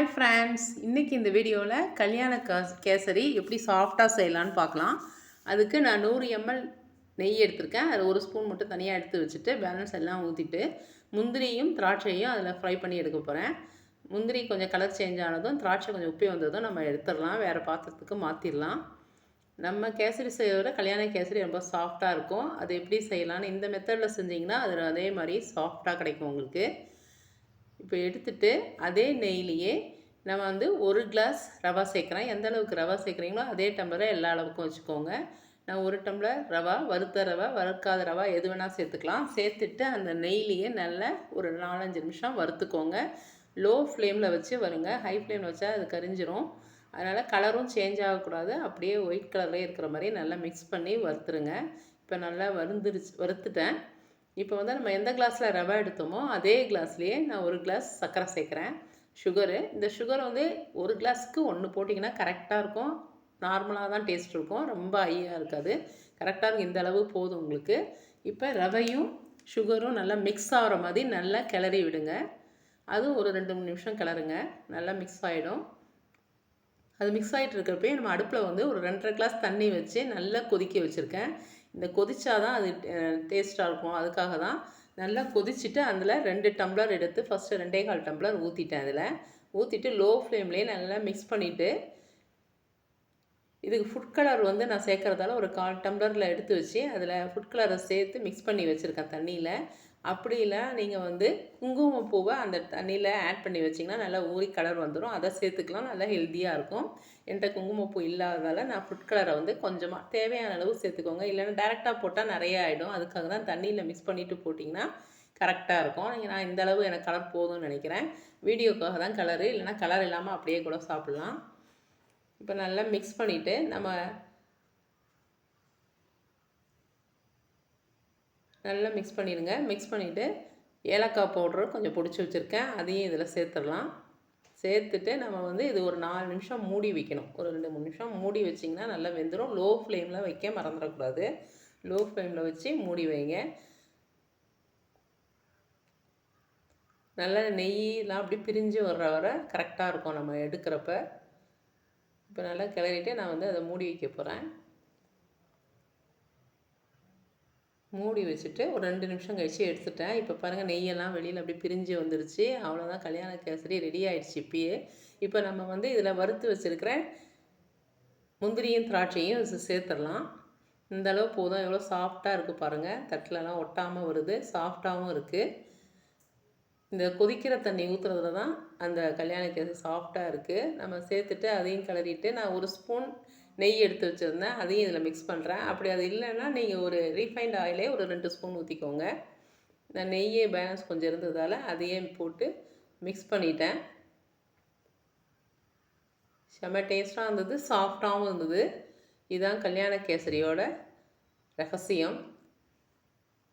Hi friends இன்றைக்கி இந்த வீடியோவில் கல்யாண கேசரி எப்படி சாஃப்டாக செய்யலான்னு பார்க்கலாம். அதுக்கு நான் நூறு எம்எல் நெய் எடுத்திருக்கேன். அதில் ஒரு ஸ்பூன் மட்டும் தனியாக எடுத்து வச்சுட்டு பேலன்ஸ் எல்லாம் ஊற்றிட்டு முந்திரியும் திராட்சையும் அதில் ஃப்ரை பண்ணி எடுக்க போகிறேன் முந்திரி கொஞ்சம் கலர் சேஞ்ச் ஆனதும் திராட்சை கொஞ்சம் உப்பி வந்ததும் நம்ம எடுத்துடலாம். வேறு பாத்திரத்துக்கு மாற்றிடலாம் நம்ம கேசரி செய்கிற கல்யாண கேசரி ரொம்ப சாஃப்டாக இருக்கும். அது எப்படி செய்யலான்னு இந்த மெத்தடில் செஞ்சிங்கன்னா அதில் அதே மாதிரி சாஃப்டாக கிடைக்கும் உங்களுக்கு. இப்போ எடுத்துட்டு அதே நெய்லேயே நம்ம வந்து ஒரு கிளாஸ் ரவா சேர்க்குறேன் எந்த அளவுக்கு ரவா சேர்க்குறீங்களோ அதே டம்ளரை எல்லா அளவுக்கும் வச்சுக்கோங்க. நான் ஒரு டம்ளர் ரவா வறுத்த ரவா வறுக்காத ரவா எது வேணால் சேர்த்துக்கலாம். சேர்த்துட்டு அந்த நெய்லேயே நல்லா ஒரு நாலஞ்சு நிமிஷம் வறுத்துக்கோங்க. லோ ஃப்ளேமில் வச்சு வருங்க. ஹை ஃப்ளேமில் வச்சா அது கரிஞ்சிரும். அதனால் கலரும் சேஞ்ச் ஆகக்கூடாது. அப்படியே ஒயிட் கலர்லேயே இருக்கிற மாதிரி நல்லா மிக்ஸ் பண்ணி வறுத்துருங்க. இப்போ நல்லா வறுந்துருச்சு வறுத்துட்டேன். இப்போ வந்து நம்ம எந்த கிளாஸில் ரவை எடுத்தோமோ அதே கிளாஸ்லேயே நான் ஒரு கிளாஸ் சர்க்கரை சேர்க்குறேன். சுகரு இந்த சுகர் வந்து ஒரு கிளாஸுக்கு ஒன்று போட்டிங்கன்னா கரெக்டாக இருக்கும். நார்மலாக தான் டேஸ்ட் இருக்கும். ரொம்ப ஹையாக இருக்காது. கரெக்டாக இருக்கும். இந்த அளவு போதும் உங்களுக்கு. இப்போ ரவையும் சுகரும் நல்லா மிக்ஸ் ஆகிற மாதிரி நல்லா கிளறி விடுங்க. அதுவும் ஒரு ரெண்டு மூணு நிமிஷம் கிளறுங்க. நல்லா மிக்ஸ் ஆகிடும் அது மிக்ஸ் ஆகிட்டு இருக்கிறப்பே நம்ம அடுப்பில் வந்து ஒரு ரெண்டரை கிளாஸ் தண்ணி வச்சு நல்லா கொதிக்க வச்சுருக்கேன். இந்த கொதிச்சா தான் அது டேஸ்ட்டாக இருக்கும். அதுக்காக தான் நல்லா கொதிச்சுட்டு அதில் ரெண்டு டம்ளர் எடுத்து ஃபஸ்ட்டு ரெண்டே கால் டம்ளர் ஊற்றிட்டேன் அதில். ஊற்றிட்டு லோ ஃப்ளேம்லேயே நல்லா மிக்ஸ் பண்ணிவிட்டு இதுக்கு ஃபுட் கலர் வந்து நான் சேர்க்குறதால ஒரு கால் டம்ளரில் எடுத்து வச்சு அதில் ஃபுட் கலரை சேர்த்து மிக்ஸ் பண்ணி வச்சுருக்கேன் தண்ணியில். அப்படி இல்லை நீங்கள் வந்து குங்குமப்பூவை அந்த தண்ணியில் ஆட் பண்ணி வச்சிங்கன்னா நல்லா ஊறி கலர் வந்துடும் அதை சேர்த்துக்கலாம் நல்லா ஹெல்த்தியாக இருக்கும். என்கிட்ட குங்குமப்பூ இல்லாததால் நான் ஃபுட் கலரை வந்து கொஞ்சமாக தேவையான அளவு சேர்த்துக்கோங்க. இல்லைன்னா டேரெக்டாக போட்டால் நிறைய ஆகிடும் அதுக்காக தான் தண்ணியில் மிக்ஸ் பண்ணிவிட்டு போட்டிங்கன்னா கரெக்டாக இருக்கும். நீங்கள் நான் இந்த அளவு எனக்கு கலர் போதும்னு நினைக்கிறேன். வீடியோக்காக தான் கலரு இல்லைனா கலர் இல்லாமல் அப்படியே கூட சாப்பிட்லாம். இப்போ நல்லா மிக்ஸ் பண்ணிவிட்டு நம்ம நல்லா மிக்ஸ் பண்ணிடுங்க. மிக்ஸ் பண்ணிவிட்டு ஏலக்காய் பவுட்ரு கொஞ்சம் பிடிச்சி வச்சுருக்கேன். அதையும் இதில் சேர்த்துடலாம். சேர்த்துட்டு நம்ம வந்து இது ஒரு நாலு நிமிஷம் மூடி வைக்கணும். ஒரு ரெண்டு மூணு நிமிஷம் மூடி வச்சிங்கன்னா நல்லா வெந்துடும் லோ ஃப்ளேமில் வைக்க மறந்துடக்கூடாது. லோ ஃப்ளேமில் வச்சு மூடி வைங்க. நல்லா நெய்யெலாம் அப்படி பிரிஞ்சு வர்ற வர கரெக்டாக இருக்கும். நம்ம எடுக்கிறப்ப. இப்போ நல்லா கிளறிட்டு நான் வந்து அதை மூடி வைக்க போகிறேன் மூடி வச்சுட்டு ஒரு ரெண்டு நிமிஷம் கழித்து எடுத்துட்டேன். இப்போ பாருங்கள் நெய்யெல்லாம் வெளியில் அப்படி பிரிஞ்சு வந்துருச்சு. அவ்வளோதான் கல்யாண கேசரி ரெடி ஆகிடுச்சு இப்பயே. இப்போ நம்ம வந்து இதில் வறுத்து வச்சுருக்கிற முந்திரியும் திராட்சையும் சேர்த்துடலாம். இந்த அளவு போதும். எவ்வளோ சாஃப்டாக இருக்குது பாருங்கள் தட்டிலலாம் ஒட்டாமல் வருது. சாஃப்டாகவும் இருக்குது இந்த கொதிக்கிற தண்ணி ஊற்றுறதுல தான் அந்த கல்யாண கேசரி சாஃப்டாக இருக்குது நம்ம சேர்த்துட்டு அதையும் கிளறிட்டு நான் ஒரு ஸ்பூன் நெய் எடுத்து வச்சுருந்தேன் அதையும் இதில் மிக்ஸ் பண்ணுறேன் அப்படி அது இல்லைன்னா நீங்கள் ஒரு ரீஃபைண்ட் ஆயிலே ஒரு ரெண்டு ஸ்பூன் ஊற்றிக்கோங்க நான் நெய்யே பேலன்ஸ் கொஞ்சம் இருந்ததால் அதையே போட்டு மிக்ஸ் பண்ணிட்டேன். செம்ம டேஸ்ட்டாக இருந்தது சாஃப்டாகவும் இருந்தது. இதுதான் கல்யாண கேசரியோட ரகசியம்.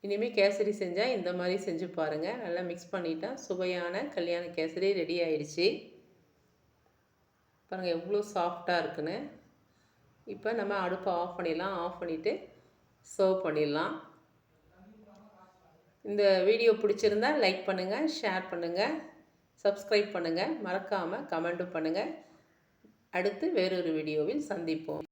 இனிமேல் கேசரி செஞ்சால் இந்த மாதிரி செஞ்சு பாருங்கள் நல்லா மிக்ஸ் பண்ணிட்டேன் சுவையான கல்யாண கேசரி ரெடி ஆயிடுச்சு. பாருங்கள் எவ்வளோ சாஃப்டாக இருக்குன்னு. இப்போ நம்ம அடுப்பை ஆஃப் பண்ணிடலாம். ஆஃப் பண்ணிவிட்டு சர்வ் பண்ணிடலாம். இந்த வீடியோ பிடிச்சிருந்தா லைக் பண்ணுங்கள் ஷேர் பண்ணுங்கள் சப்ஸ்கிரைப் பண்ணுங்கள் மறக்காமல் கமெண்ட்டும் பண்ணுங்கள் அடுத்து வேறொரு வீடியோவில் சந்திப்போம்.